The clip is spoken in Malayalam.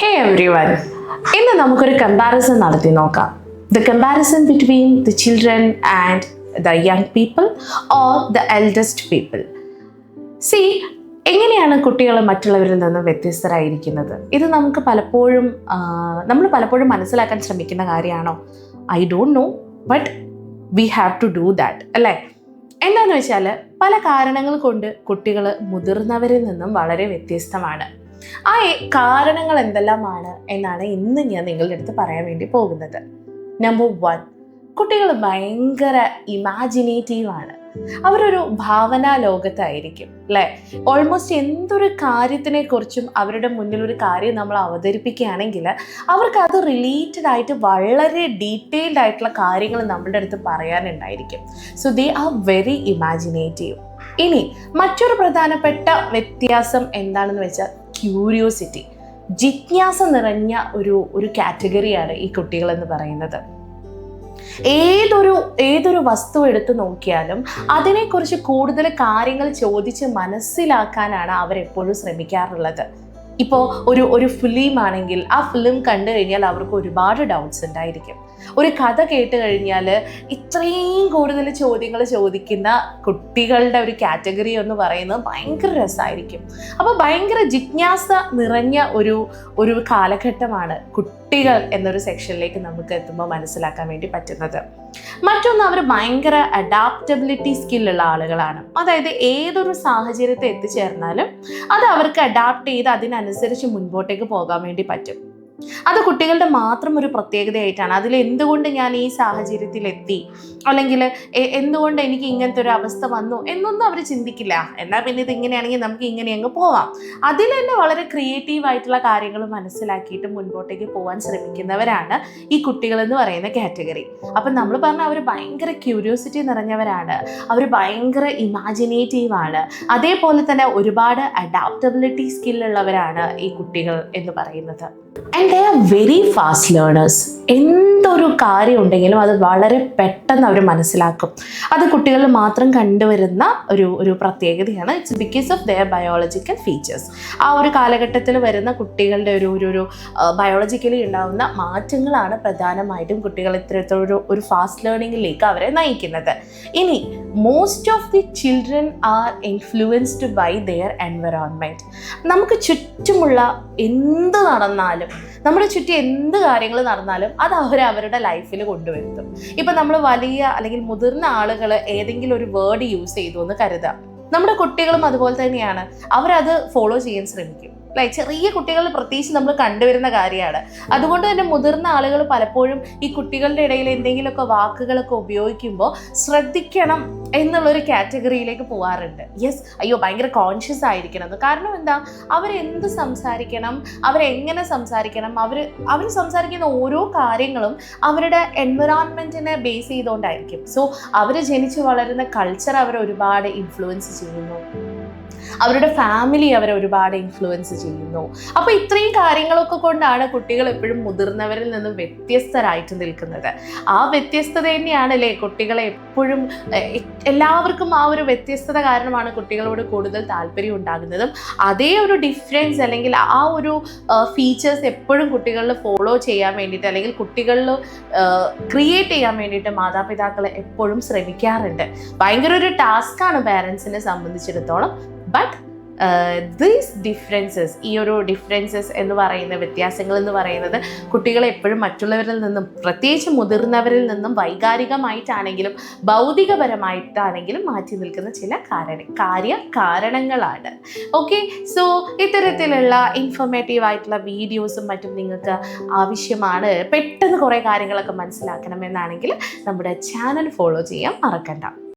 ഹേ എവ്രി വൺ ഇന്ന് നമുക്കൊരു കമ്പാരിസൺ നടത്തി നോക്കാം. The comparison between the children and the young people or the eldest people see എങ്ങനെയാണ് കുട്ടികൾ മറ്റുള്ളവരിൽ നിന്നും വ്യത്യസ്തരായിരിക്കുന്നത്? ഇത് നമുക്ക് പലപ്പോഴും നമ്മൾ പലപ്പോഴും മനസ്സിലാക്കാൻ ശ്രമിക്കുന്ന കാര്യമാണോ? I don't know but we have to do that അല്ലേ? എന്താണെന്ന് വെച്ചാൽ പല കാരണങ്ങൾ കൊണ്ട് കുട്ടികൾ മുതിർന്നവരിൽ നിന്നും വളരെ വ്യത്യസ്തമാണ്. ആ കാരണങ്ങൾ എന്തെല്ലാമാണ് എന്നാണ് ഇന്ന് ഞാൻ നിങ്ങളുടെ അടുത്ത് പറയാൻ വേണ്ടി പോകുന്നത്. നമ്പർ വൺ കുട്ടികൾ ഭയങ്കര ഇമാജിനേറ്റീവാണ് അവരൊരു ഭാവനാ ലോകത്തായിരിക്കും അല്ലേ? ഓൾമോസ്റ്റ് എന്തൊരു കാര്യത്തിനെ കുറിച്ചും അവരുടെ മുന്നിൽ ഒരു കാര്യം നമ്മൾ അവതരിപ്പിക്കുകയാണെങ്കിൽ അവർക്ക് അത് റിലേറ്റഡ് ആയിട്ട് വളരെ ഡീറ്റെയിൽഡ് ആയിട്ടുള്ള കാര്യങ്ങൾ നമ്മളുടെ അടുത്ത് പറയാനുണ്ടായിരിക്കും. So they are very imaginative ഇനി മറ്റൊരു പ്രധാനപ്പെട്ട വ്യത്യാസം എന്താണെന്ന് വെച്ചാൽ ക്യൂരിയോസിറ്റി ജിജ്ഞാസ നിറഞ്ഞ ഒരു ഒരു കാറ്റഗറിയാണ് ഈ കുട്ടികൾ എന്ന് പറയുന്നത്. ഏതൊരു ഏതൊരു വസ്തു എടുത്തു നോക്കിയാലും അതിനെക്കുറിച്ച് കൂടുതൽ കാര്യങ്ങൾ ചോദിച്ച് മനസ്സിലാക്കാനാണ് അവരെപ്പോഴും ശ്രമിക്കാറുള്ളത്. ഇപ്പോൾ ഒരു ഒരു ഫിലിം ആണെങ്കിൽ ആ ഫിലിം കണ്ടു കഴിഞ്ഞാൽ അവർക്ക് ഒരുപാട് ഡൗട്ട്സ് ഉണ്ടായിരിക്കും. ഒരു കഥ കേട്ട് കഴിഞ്ഞാൽ ഇത്രയും കൂടുതൽ ചോദ്യങ്ങൾ ചോദിക്കുന്ന കുട്ടികളുടെ ഒരു കാറ്റഗറി എന്ന് പറയുന്നത് ഭയങ്കര രസമായിരിക്കും. അപ്പോൾ ഭയങ്കര ജിജ്ഞാസ നിറഞ്ഞ ഒരു ഒരു കാലഘട്ടമാണ് കുട്ടികൾ എന്നൊരു സെക്ഷനിലേക്ക് നമുക്ക് എത്തുമ്പോൾ മനസ്സിലാക്കാൻ വേണ്ടി പറ്റുന്നത്. മറ്റൊന്ന് അവർ ഭയങ്കര അഡാപ്റ്റബിലിറ്റി സ്കില്ലുള്ള ആളുകളാണ്. അതായത് ഏതൊരു സാഹചര്യത്തെ എത്തിച്ചേർന്നാലും അത് അവർക്ക് അഡാപ്റ്റ് ചെയ്ത് അതിനനുസരിച്ച് മുൻപോട്ടേക്ക് പോകാൻ വേണ്ടി പറ്റും. അത് കുട്ടികളുടെ മാത്രം ഒരു പ്രത്യേകതയായിട്ടാണ്. അതിൽ എന്തുകൊണ്ട് ഞാൻ ഈ സാഹചര്യത്തിൽ എത്തി? അല്ലെങ്കിൽ എന്തുകൊണ്ട് എനിക്ക് ഇങ്ങനത്തെ ഒരു അവസ്ഥ വന്നു എന്നൊന്നും അവർ ചിന്തിക്കില്ല. എന്നാൽ പിന്നെ ഇത് ഇങ്ങനെയാണെങ്കിൽ നമുക്ക് ഇങ്ങനെ അങ്ങ് പോവാം. അതിൽ തന്നെ വളരെ ക്രിയേറ്റീവ് ആയിട്ടുള്ള കാര്യങ്ങൾ മനസ്സിലാക്കിയിട്ട് മുൻപോട്ടേക്ക് പോകാൻ ശ്രമിക്കുന്നവരാണ് ഈ കുട്ടികൾ എന്ന് പറയുന്ന കാറ്റഗറി അപ്പം നമ്മൾ പറഞ്ഞ അവർ ഭയങ്കര ക്യൂരിയോസിറ്റി നിറഞ്ഞവരാണ്. അവർ ഭയങ്കര ഇമാജിനേറ്റീവ് ആണ്. അതേപോലെ തന്നെ ഒരുപാട് അഡാപ്റ്റബിലിറ്റി സ്കില്ലുള്ളവരാണ് ഈ കുട്ടികൾ എന്ന് പറയുന്നത്. And they are very fast learners എന്തൊരു കാര്യം ഉണ്ടെങ്കിലും അത് വളരെ പെട്ടെന്ന് അവർ മനസ്സിലാക്കും. അത് കുട്ടികളിൽ മാത്രം കണ്ടുവരുന്ന ഒരു ഒരു പ്രത്യേകതയാണ്. It's because of their biological features ആ ഒരു കാലഘട്ടത്തിൽ വരുന്ന കുട്ടികളുടെ ഒരു ഒരു ഒരു ബയോളജിക്കലി ഉണ്ടാകുന്ന മാറ്റങ്ങളാണ് പ്രധാനമായിട്ടും കുട്ടികൾ ഇത്തരത്തിലൊരു ഒരു ഫാസ്റ്റ് ലേണിങ്ങിലേക്ക് അവരെ നയിക്കുന്നത്. ഇനി most of the children are influenced by their environment നമുക്ക് ചുറ്റുമുള്ള എന്ത് നടന്നാലും നമ്മുടെ ചുറ്റി എന്ത് കാര്യങ്ങൾ നടന്നാലും അത് അവർ അവരുടെ ലൈഫിൽ കൊണ്ടുവരുത്തും. ഇപ്പം നമ്മൾ വലിയ അല്ലെങ്കിൽ മുതിർന്ന ആളുകൾ ഏതെങ്കിലും ഒരു വേർഡ് യൂസ് ചെയ്തു എന്ന് കരുതാം. നമ്മുടെ കുട്ടികളും അതുപോലെ തന്നെയാണ്. അവരത് ഫോളോ ചെയ്യാൻ ശ്രമിക്കും. അല്ലെ ചെറിയ കുട്ടികൾ പ്രത്യേകിച്ച് നമ്മൾ കണ്ടുവരുന്ന കാര്യമാണ്. അതുകൊണ്ട് തന്നെ മുതിർന്ന ആളുകൾ പലപ്പോഴും ഈ കുട്ടികളുടെ ഇടയിൽ എന്തെങ്കിലുമൊക്കെ വാക്കുകളൊക്കെ ഉപയോഗിക്കുമ്പോൾ ശ്രദ്ധിക്കണം എന്നുള്ളൊരു കാറ്റഗറിയിലേക്ക് പോകാറുണ്ട് യെസ് അയ്യോ ഭയങ്കര കോൺഷ്യസ് ആയിരിക്കണം കാരണം എന്താ? അവരെന്ത് സംസാരിക്കണം? അവരെങ്ങനെ സംസാരിക്കണം? അവർ അവർ സംസാരിക്കുന്ന ഓരോ കാര്യങ്ങളും അവരുടെ എൻവറോൺമെന്റിനെ ബേസ് ചെയ്തുകൊണ്ടായിരിക്കും. സോ അവർ ജനിച്ചു വളരുന്ന കൾച്ചർ അവരെ ഒരുപാട് ഇൻഫ്ലുവൻസ് ചെയ്യുന്നു. അവരുടെ ഫാമിലി അവരെ ഒരുപാട് ഇൻഫ്ലുവൻസ് ചെയ്യുന്നു. അപ്പോൾ ഇത്രയും കാര്യങ്ങളൊക്കെ കൊണ്ടാണ് കുട്ടികൾ എപ്പോഴും മുതിർന്നവരിൽ നിന്നും വ്യത്യസ്തരായിട്ട് നിൽക്കുന്നത്. ആ വ്യത്യസ്തത തന്നെയാണല്ലേ കുട്ടികളെ എപ്പോഴും എല്ലാവർക്കും ആ ഒരു വ്യത്യസ്തത കാരണമാണ് കുട്ടികളോട് കൂടുതൽ താല്പര്യം ഉണ്ടാകുന്നതും. അതേ ഒരു ഡിഫറൻസ് അല്ലെങ്കിൽ ആ ഒരു ഫീച്ചേഴ്സ് എപ്പോഴും കുട്ടികളിൽ ഫോളോ ചെയ്യാൻ വേണ്ടിയിട്ട് അല്ലെങ്കിൽ കുട്ടികളിൽ ക്രിയേറ്റ് ചെയ്യാൻ വേണ്ടിയിട്ട് മാതാപിതാക്കൾ എപ്പോഴും ശ്രമിക്കാറുണ്ട്. ഭയങ്കര ഒരു ടാസ്ക്കാണ് പാരൻസിനെ സംബന്ധിച്ചിടത്തോളം. ബട്ട് ദീസ് ഡിഫറൻസസ് ഈ ഒരു ഡിഫറൻസസ് എന്ന് പറയുന്ന വ്യത്യാസങ്ങൾ എന്ന് പറയുന്നത് കുട്ടികളെ എപ്പോഴും മറ്റുള്ളവരിൽ നിന്നും പ്രത്യേകിച്ച് മുതിർന്നവരിൽ നിന്നും വൈകാരികമായിട്ടാണെങ്കിലും ഭൗതികപരമായിട്ടാണെങ്കിലും മാറ്റി നിൽക്കുന്ന ചില കാരണ കാര്യ കാരണങ്ങളാണ്. ഓക്കെ സോ ഇത്തരത്തിലുള്ള ഇൻഫോർമേറ്റീവ് ആയിട്ടുള്ള വീഡിയോസും മറ്റും നിങ്ങൾക്ക് ആവശ്യമാണ്. പെട്ടെന്ന് കുറേ കാര്യങ്ങളൊക്കെ മനസ്സിലാക്കണമെന്നാണെങ്കിൽ നമ്മുടെ ചാനൽ ഫോളോ ചെയ്യാൻ മറക്കണ്ട.